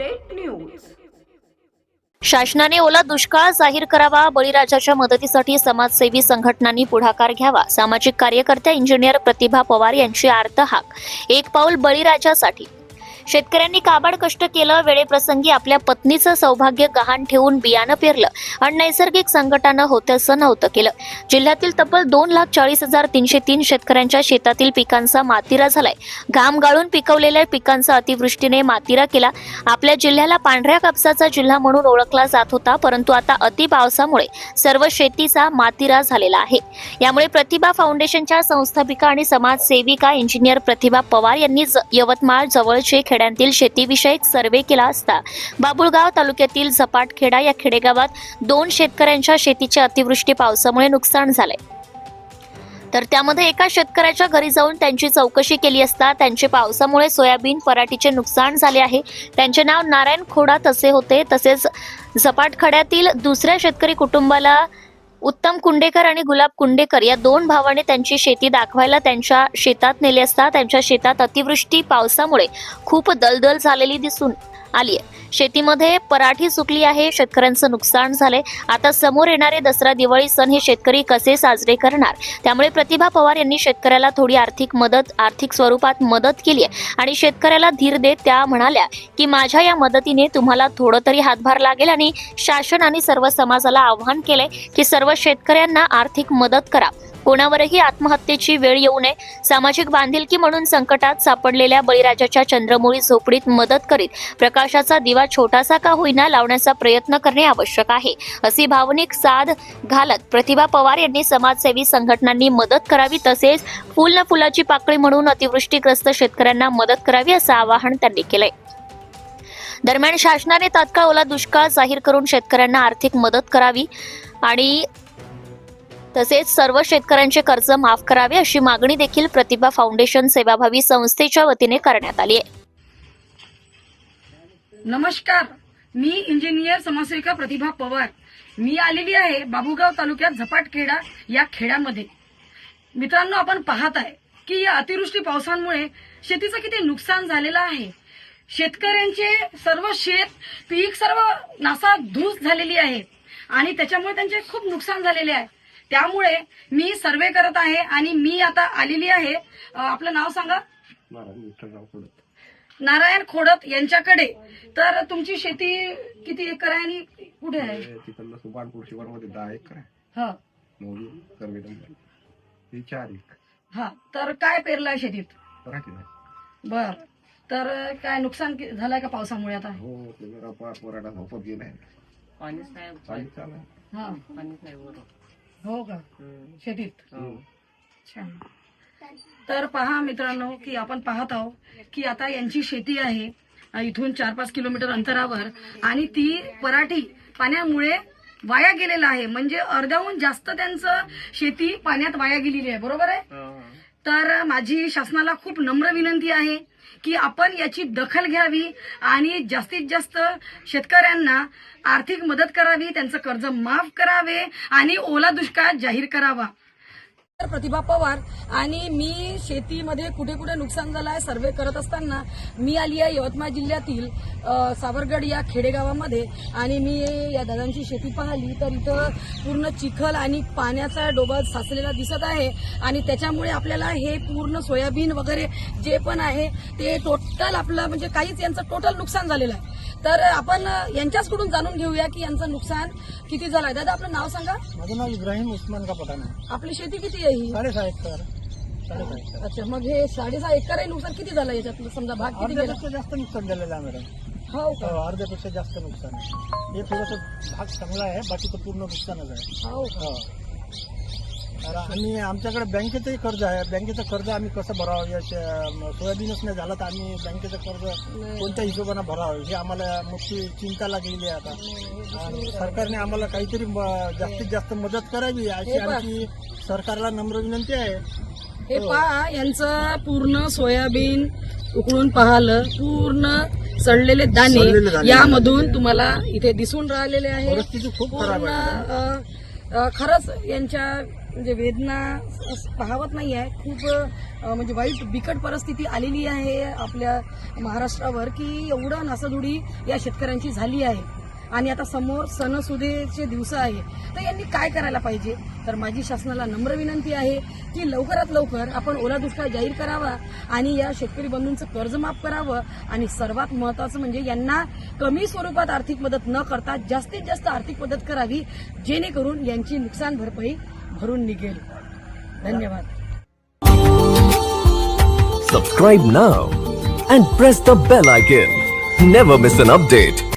Update news शासनाने ओला दुष्काळ जाहीर करावा बळीराजाच्या मदतीसाठी समाजसेवी संघटनांनी पुढाकार घ्यावा. सामाजिक कार्यकर्त्या इंजिनियर प्रतिभा पवार यांची आर्त हाक एक पाऊल बळीराजासाठी. शेतकऱ्यांनी काबाड कष्ट केलं वेळेप्रसंगी आपल्या पत्नीचं सौभाग्य गहाण ठेवून बियाणं पेरलं आणि नैसर्गिक संकटानं होतंसं नव्हतं केलं. जिल्ह्यातील तब्बल दोन लाख चाळीस हजार तीनशे तीन शेतकऱ्यांच्या शेतातील पिकांचा मातिरा झालाय. घाम गाळून पिकवलेल्या पिकांचा अतिवृष्टीने मातिरा केला. आपल्या जिल्ह्याला पांढऱ्या कापसाचा जिल्हा म्हणून ओळखला जात होता परंतु आता अति पावसामुळे सर्व शेतीचा मातिरा झालेला आहे. यामुळे प्रतिभा फाउंडेशनच्या संस्थापिका आणि समाजसेविका इंजिनियर प्रतिभा पवार यांनी ज- यवतमाळ जवळचे खेड खेड्यांतील शेतीविषयक सर्वे केला असता. बाबुळगाव तालुक्यातील झपाटखेडा या खेडेगावात दोन शेतकऱ्यांच्या शेतीचे अतिवृष्टी पावसामुळे नुकसान झाले तर त्यामध्ये एका शेतकऱ्याच्या घरी जाऊन त्यांची चौकशी केली असता त्यांचे पावसामुळे सोयाबीन पराठीचे नुकसान झाले आहे. त्यांचे नाव नारायण खोडा तसे होते. तसेच झपाटखड्यातील दुसऱ्या शेतकरी कुटुंबाला उत्तम कुंडेकर आणि गुलाब कुंडेकर या दोन भावाने त्यांची शेती दाखवायला त्यांच्या शेतात नेले असता त्यांच्या शेतात अतिवृष्टी पावसामुळे खूप दलदल झालेली दिसून आली आहे शेतीमध्ये पराठी सुकली आहे शेतकऱ्यांचं नुकसान झालंय. आता समोर येणारे दसरा दिवाळी सण हे शेतकरी कसे साजरे करणार? त्यामुळे प्रतिभा पवार यांनी शेतकऱ्याला थोडी आर्थिक मदत आर्थिक स्वरूपात मदत केली आहे. आणि शेतकऱ्याला धीर देत त्या म्हणाल्या की माझ्या या मदतीने तुम्हाला थोडं तरी हातभार लागेल आणि शासन आणि सर्व समाजाला आव्हान केलंय की सर्व शेतकऱ्यांना आर्थिक मदत करा. कोणावरही आत्महत्येची वेळ येऊ नये. सामाजिक बांधिलकी म्हणून संकटात सापडलेल्या बळीराजाच्या चंद्रमुळी झोपडीत मदत करीत प्रकाशाचा दिवा छोटासा का होईना लावण्याचा प्रयत्न करणे आवश्यक आहे. अशी भावनिक साध घालत प्रतिभा पवार यांनी समाजसेवी संघटनांनी मदत करावी तसेच फुल न फुलाची पाकळी म्हणून अतिवृष्टीग्रस्त शेतकऱ्यांना मदत करावी असं आवाहन त्यांनी केलंय. दरम्यान शासनाने तात्काळ ओला दुष्काळ जाहीर करून शेतकऱ्यांना आर्थिक मदत करावी आणि तसेच सर्व शेतकऱ्यांचे कर्ज माफ करावे अशी मागणी देखील प्रतिभा फाउंडेशन सेवाभावी संस्थेच्या वतीने करण्यात आली आहे. नमस्कार. मी इंजिनियर समाजसेविका प्रतिभा पवार. मी आलेली आहे बाबुगाव तालुक्यात झपाटखेडा या खेड्यामध्ये. मित्रांनो आपण पाहत आहे की या अतिवृष्टी पावसांमुळे शेतीचं किती नुकसान झालेलं आहे. शेतकऱ्यांचे सर्व शेत पीक सर्व नासा धूस झालेली आहे आणि त्याच्यामुळे त्यांचे खूप नुकसान झालेले आहे. त्यामुळे मी सर्वे करत आहे आणि मी आता आलेली आहे. आपलं नाव सांगा. नारायण खोडत यांच्याकडे. तर तुमची शेती किती एकर आहे आणि कुठे आहे? तिकडलं सुभानपूर शिवारमध्ये दहा एकर आहे. हा. नववी सर्वे नंबर ही चार एक हा. तर काय पेरलं आहे शेतीत बर. तर काय नुकसान कि- झालंय का पावसामुळे आता? हो ते जरा पार पोराटा झोपत गेलाय पाणीच नाही चालेल चालेल हा. पाणीच नाही बरोबर हो का? शेतीत? हो. छान. तर पहा मित्रांनो की आपण पाहत आहोत की आता यांची शेती आहे इथून चार पाच किलोमीटर अंतरावर. आणि ती पराठी पाण्यामुळे वाया गेलेला आहे. म्हणजे अर्ध्याहून जास्त त्यांचं शेती पाण्यात वाया गेलेली आहे. बरोबर आहे? हो, तर माझी शासनाला खूप नम्र विनंती आहे की आपण याची दखल घ्यावी आणि जास्तीत जास्त शेतकऱ्यांना आर्थिक मदत करावी त्यांचं कर्ज माफ करावे आणि ओला दुष्काळ जाहीर करावा. प्रतिभा पवार आणि मी शेतीमध्ये कुठे कुठे नुकसान झालं आहे सर्वे करत असताना मी आली आहे यवतमाळ जिल्ह्यातील सावरगड या खेडेगावामध्ये आणि मी या दादांची शेती पाहिली. तर इथं पूर्ण चिखल आणि पाण्याचा डोबा साचलेला दिसत आहे आणि त्याच्यामुळे आपल्याला हे पूर्ण सोयाबीन वगैरे जे पण आहे ते टोटल आपलं म्हणजे काहीच यांचं टोटल नुकसान झालेलं आहे. तर आपण यांच्याचकडून जाणून घेऊया की यांचं नुकसान किती झालं आहे दादा आपलं नाव सांगा. माझं नाव इब्राहिम उस्मान का पठाण आहे. आपली शेती किती आहे? ही साडेसहा एकर. साडेसहा एकर. अच्छा मग हे साडेसहा एकर नुकसान किती झालं याच्यातलं? समजा भाग किती गेला? अर्ध्यापेक्षा जास्त नुकसान झालेलं आहे मॅडम हो का? हो, अर्ध्यापेक्षा जास्त नुकसान आहे. हे थोडंसं भाग चांगला आहे बाकीचं पूर्ण नुकसानच आहे. हो का? हो. तर आणि आमच्याकडे बँकेचंही कर्ज आहे. बँकेचं कर्ज आम्ही कसं भरावं? या सोयाबीनच नाही झालं तर आम्ही बँकेचं कर्ज कोणत्या हिशोबानं भरावं? हे आम्हाला मोठी चिंता लागलेली आहे आता. सरकारने आम्हाला काहीतरी जास्तीत जास्त मदत करावी अशी हे. आमची सरकारला नम्र विनंती आहे. हे पहा यांचं पूर्ण सोयाबीन उकळून पाहिलं पूर्ण सडलेले दाणे. यामधून तुम्हाला इथे दिसून राहिलेले आहे. पूर्ण खरंच यांच्या म्हणजे वेदना स- पाहवत नाही आहे. खूप म्हणजे वाईट बिकट परिस्थिती आलेली आहे आपल्या महाराष्ट्रावर की एवढं नासाधुडी या शेतकऱ्यांची झाली आहे. आणि आता समोर सणसुदेचे दिवस आहे. तर यांनी काय करायला पाहिजे? तर माझी शासनाला नम्र विनंती आहे की लवकरात लवकर आपण ओला दुष्काळ जाहीर करावा आणि या शेतकरी बंधूंचं कर्ज माफ करावं. आणि सर्वात महत्वाचं म्हणजे यांना कमी स्वरूपात आर्थिक मदत न करता जास्तीत जास्त आर्थिक मदत करावी जेणेकरून यांची नुकसान भरपाई भरून निघेल धन्यवाद Subscribe now and press the bell icon. Never miss an update.